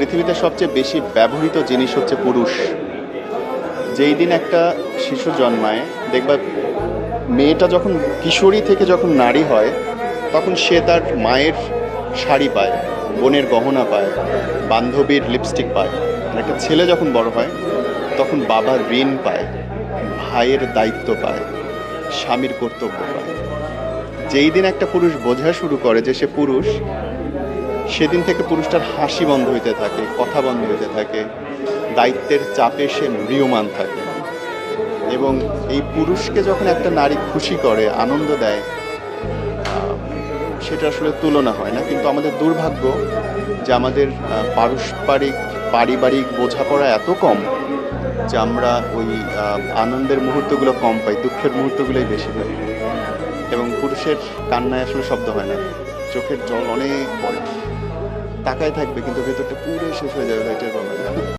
পৃথিবীতে সবচেয়ে বেশি ব্যবহৃত জিনিস হচ্ছে পুরুষ। যেই দিন একটা শিশু জন্মায়, দেখবা মেয়েটা যখন কিশোরী থেকে যখন নারী হয়, তখন সে তার মায়ের শাড়ি পায়, বোনের গহনা পায়, বান্ধবীর লিপস্টিক পায়। আর একটা ছেলে যখন বড় হয়, তখন বাবার ঋণ পায়, ভাইয়ের দায়িত্ব পায়, স্বামীর কর্তব্য পায়। যেই দিন একটা পুরুষ বোঝা শুরু করে যে সে পুরুষ সেদিন থেকে পুরুষটার হাসি বন্ধ হইতে থাকে, কথা বন্ধ হইতে থাকে, দায়িত্বের চাপে সে ম্রিয়মান থাকে। এবং এই পুরুষকে যখন একটা নারী খুশি করে, আনন্দ দেয় সেটা আসলে তুলনা হয় না। কিন্তু আমাদের দুর্ভাগ্য যে আমাদের পারস্পরিক, পারিবারিক বোঝাপড়া এত কম যে আমরা ওই আনন্দের মুহূর্তগুলো কম পাই, দুঃখের মুহূর্তগুলোই বেশি পাই। এবং পুরুষের কান্নায় আসলে শব্দ হয় না। চোখের জল অনেক পড়ে। তাকায় থাকবে কিন্তু ভেতরটা পুরো শেষ হয়ে যাবে ভাইটার পাবে